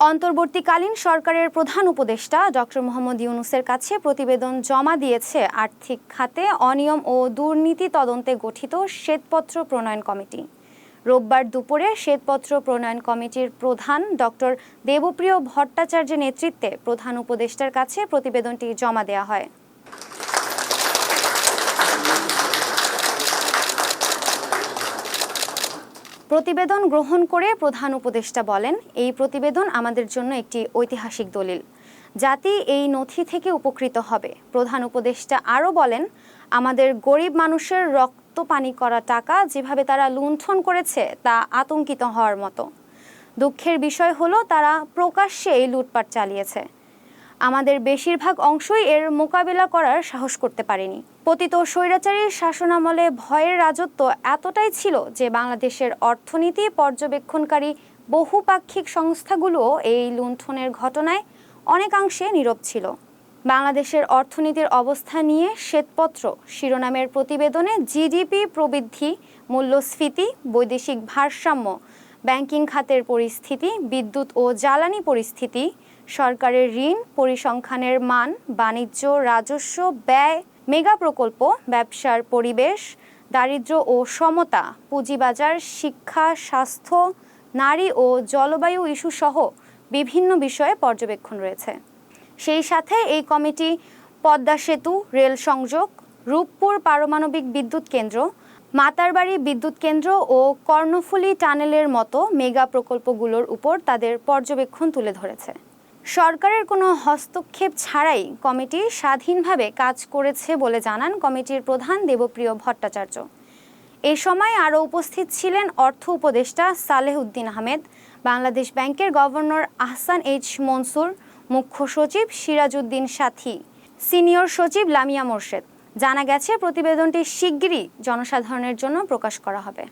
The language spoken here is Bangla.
অন্তর্বর্তীকালীন সরকারের প্রধান উপদেষ্টা ডক্টর মোহাম্মদ ইউনুসের কাছে প্রতিবেদন জমা দিয়েছে আর্থিক খাতে অনিয়ম ও দুর্নীতি তদন্তে গঠিত শ্বেতপত্র প্রণয়ন কমিটি। রোববার দুপুরে শ্বেতপত্র প্রণয়ন কমিটির প্রধান ডক্টর দেবপ্রিয় ভট্টাচার্যের নেতৃত্বে প্রধান উপদেষ্টার কাছে প্রতিবেদনটি জমা দেওয়া হয়। প্রতিবেদন গ্রহণ করে প্রধান উপদেষ্টা বলেন, এই প্রতিবেদন আমাদের জন্য একটি ঐতিহাসিক দলিল। জাতি এই নথি থেকে উপকৃত হবে। প্রধান উপদেষ্টা আরও বলেন, আমাদের গরিব মানুষের রক্ত পানি করা টাকা যেভাবে তারা লুণ্ঠন করেছে, তা আতঙ্কিত হওয়ার মতো। দুঃখের বিষয় হলো, তারা প্রকাশ্যে এই লুটপাট চালিয়েছে। আমাদের বেশিরভাগ অংশই এর মোকাবিলা করার সাহস করতে পারেনি। পতিত স্বৈরাচারীর শাসনামলে ভয়ের রাজত্ব এতটাই ছিল যে বাংলাদেশের অর্থনীতি পর্যবেক্ষণকারী বহুপাক্ষিক সংস্থাগুলোও এই লুণ্ঠনের ঘটনায় অনেকাংশে নীরব ছিল। বাংলাদেশের অর্থনীতির অবস্থা নিয়ে শ্বেতপত্র, শিরোনামের প্রতিবেদনে জিডিপি প্রবৃদ্ধি, মূল্যস্ফীতি, বৈদেশিক ভারসাম্য, ব্যাংকিং খাতের পরিস্থিতি, বিদ্যুৎ ও জ্বালানি পরিস্থিতি সরকারের ঋণ পরিসংখ্যানের মান, বাণিজ্য, রাজস্ব, ব্যয়, মেগা প্রকল্প, ব্যবসার পরিবেশ, দারিদ্র্য ও সমতা, পুঁজিবাজার, শিক্ষা, স্বাস্থ্য, নারী ও জলবায়ু ইস্যুসহ বিভিন্ন বিষয়ে পর্যবেক্ষণ রয়েছে। সেই সাথে এই কমিটি পদ্মা সেতু, রেল সংযোগ, রূপপুর পারমাণবিক বিদ্যুৎ কেন্দ্র, মাতারবাড়ি বিদ্যুৎ কেন্দ্র ও কর্ণফুলী টানেলের মতো মেগা প্রকল্পগুলোর উপর তাদের পর্যবেক্ষণ তুলে ধরেছে। সরকারের কোনো হস্তক্ষেপ ছাড়াই কমিটি স্বাধীনভাবে কাজ করেছে বলে জানান কমিটির প্রধান দেবপ্রিয় ভট্টাচার্য। এ সময় আরও উপস্থিত ছিলেন অর্থ উপদেষ্টা সালেহ উদ্দিন আহমেদ, বাংলাদেশ ব্যাংকের গভর্নর আহসান এইচ মনসুর, মুখ্য সচিব সিরাজউদ্দিন সাথী, সিনিয়র সচিব লামিয়া মোর্শেদ। জানা গেছে, প্রতিবেদনটি শিগগিরই জনসাধারণের জন্য প্রকাশ করা হবে।